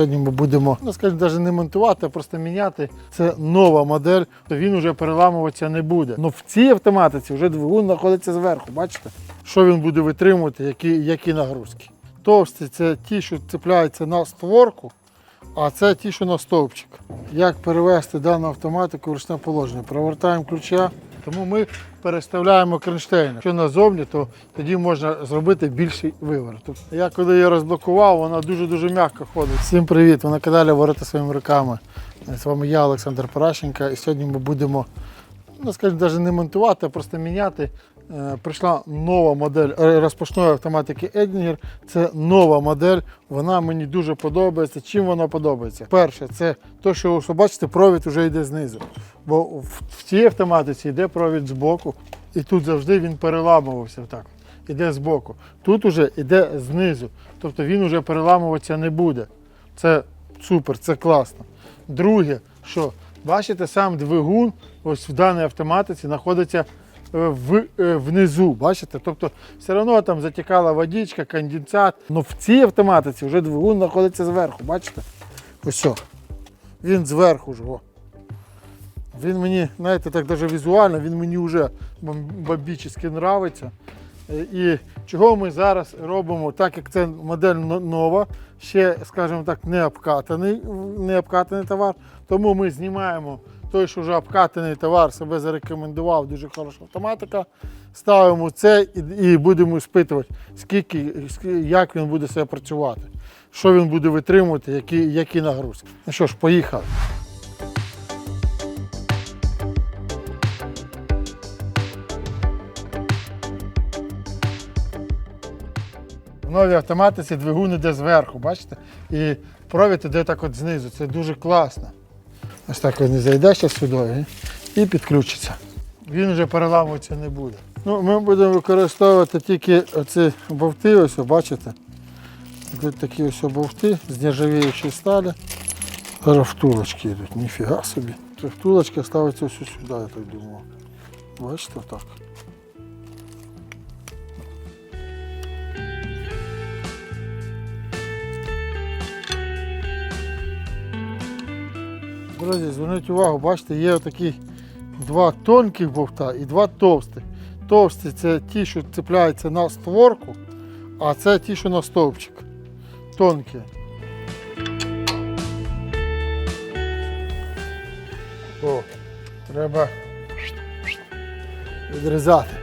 Сьогодні ми будемо, ну скажімо, навіть не монтувати, а просто міняти. Це нова модель, то він вже переламуватися не буде. Ну в цій автоматиці вже двигун знаходиться зверху. Бачите, що він буде витримувати, які, які нагрузки. Товсті це ті, що цепляються на створку, а це ті, що на стовпчик. Як перевести дану автоматику в ручне положення? Провертаємо ключа, тому ми переставляємо кронштейн. Якщо назовні, то тоді можна зробити більший виворот. Я коли її розблокував, вона дуже-дуже м'яко ходить. Всім привіт! Ви на каналі Ворота своїми руками. З вами я, Олександр Паращенко, і сьогодні ми будемо, ну скажімо, навіть не монтувати, а просто міняти. Е, Прийшла нова модель розпашної автоматики Едінгер. Це нова модель. Вона мені дуже подобається. Чим вона подобається? Перше, це те, що ви бачите, провід вже йде знизу. Бо в, цій автоматиці йде провід збоку, і тут завжди він переламувався так. Іде збоку. Тут уже йде знизу. Тобто він вже переламуватися не буде. Це супер, це класно. Друге, що бачите, сам двигун ось в даній автоматиці знаходиться в, е, внизу. Бачите? Тобто все одно там затікала водичка, конденсат. Ну в цій автоматиці вже двигун знаходиться зверху. Бачите? Ось. Він зверху ж. Він мені, знаєте, так навіть візуально, він мені вже бомбічно нравиться. Е, І чого ми зараз робимо, так як це модель нова, ще, скажімо так, не обкатаний, не обкатаний товар, тому ми знімаємо той, що вже обкатаний товар, себе зарекомендував, дуже хороша автоматика. Ставимо це і, будемо спитувати, скільки, як він буде себе працювати, що він буде витримувати, які, які нагрузки. Ну що ж, поїхали. В новій автоматиці двигун іде зверху, бачите? І провід іде так от знизу. Це дуже класно. Ось так він зайде ще сюди і, підключиться. Він вже переламуватися не буде. Ну, ми будемо використовувати тільки оці бовти, ось, бачите? Тут такі ось бовти з нержавіючої сталі. Зараз втулочки йдуть, ніфіга собі. Втулочка ставиться ось сюди, я так думав. Бачите, так. Друзі, зверніть увагу, бачите, є такі два тонких бовта і два товстих. Товсті це ті, що цепляються на створку, а це ті, що на стовпчик. Тонкі. О, треба відрізати.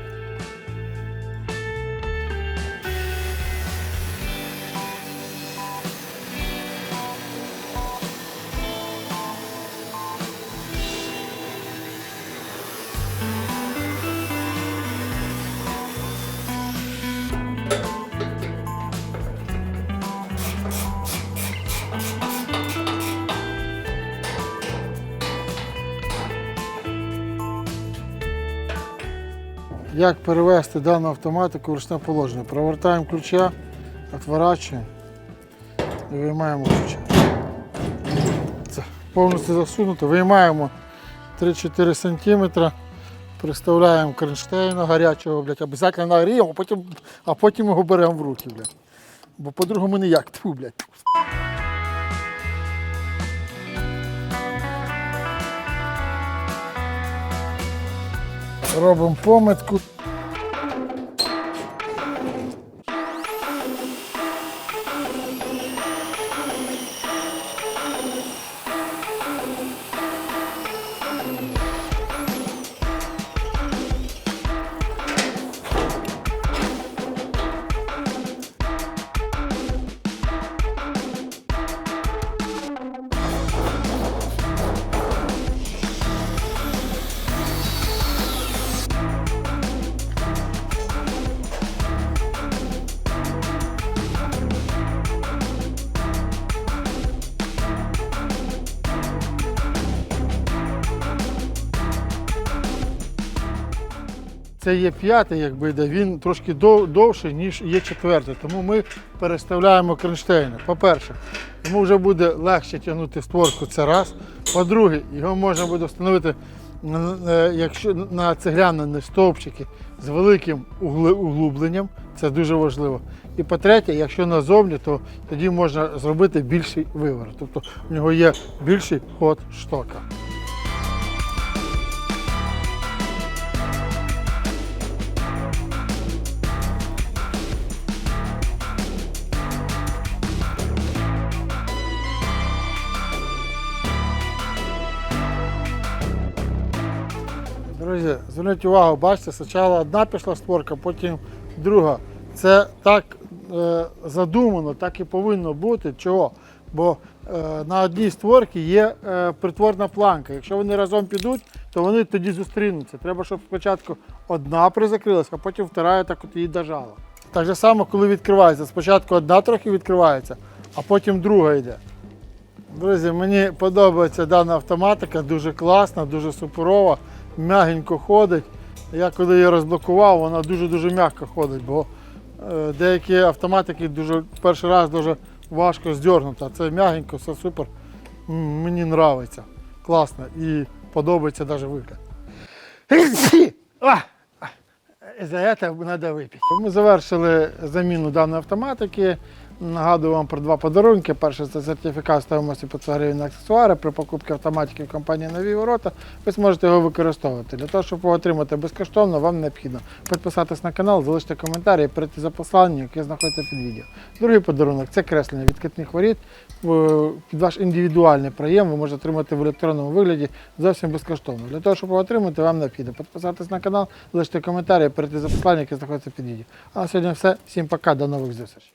Як перевести дану автоматику в ручне положення? Провертаємо ключа, відворачуємо і виймаємо ключа. Це повністю засунуто. Виймаємо 3-4 см, приставляємо кронштейну гарячого, блядь, обов'язково нагріємо, а потім, а потім його беремо в руки. Блядь. Бо по-другому ніяк, тьфу, блядь. Робимо помитку. Це є п'ятий, якби йде, він трошки дов- довший, ніж є четвертий. Тому ми переставляємо кронштейни. По-перше, йому вже буде легше тягнути створку це раз. По-друге, його можна буде встановити е, якщо на цегляні стовпчики з великим углубленням, це дуже важливо. І по-третє, якщо назовні, то тоді можна зробити більший виворот. Тобто в нього є більший ход штока. Друзі, зверніть увагу, бачите, спочатку одна пішла створка, потім друга. Це так е, задумано, так і повинно бути. Чого? Бо е, на одній створці є е, притворна планка. Якщо вони разом підуть, то вони тоді зустрінуться. Треба, щоб спочатку одна призакрилася, а потім втора так от її дожала. Так же само, коли відкривається. Спочатку одна трохи відкривається, а потім друга йде. Друзі, мені подобається дана автоматика, дуже класна, дуже суперова, м'ягенько ходить. Я коли її розблокував, вона дуже-дуже м'яко ходить, бо е, деякі автоматики дуже, перший раз дуже важко здергнути, а це м'ягенько, все супер. Мені подобається. Класно і подобається навіть вигляд. За це треба випити. Ми завершили заміну даної автоматики. Нагадую вам про два подарунки. Перший це сертифікат стоїмості 500 гривень на аксесуари. При покупці автоматики в компанії Нові ворота ви зможете його використовувати. Для того, щоб його отримати безкоштовно, вам необхідно підписатись на канал, залишити коментарі і перейти за посиланням, яке знаходиться під відео. Другий подарунок це креслення відкатних воріт. Під ваш індивідуальний проєм ви можете отримати в електронному вигляді зовсім безкоштовно. Для того, щоб його отримати, вам необхідно підписатись на канал, залишити коментарі і перейти за посиланням, яке знаходиться під відео. А на сьогодні все. Всім пока, до нових зустрічей.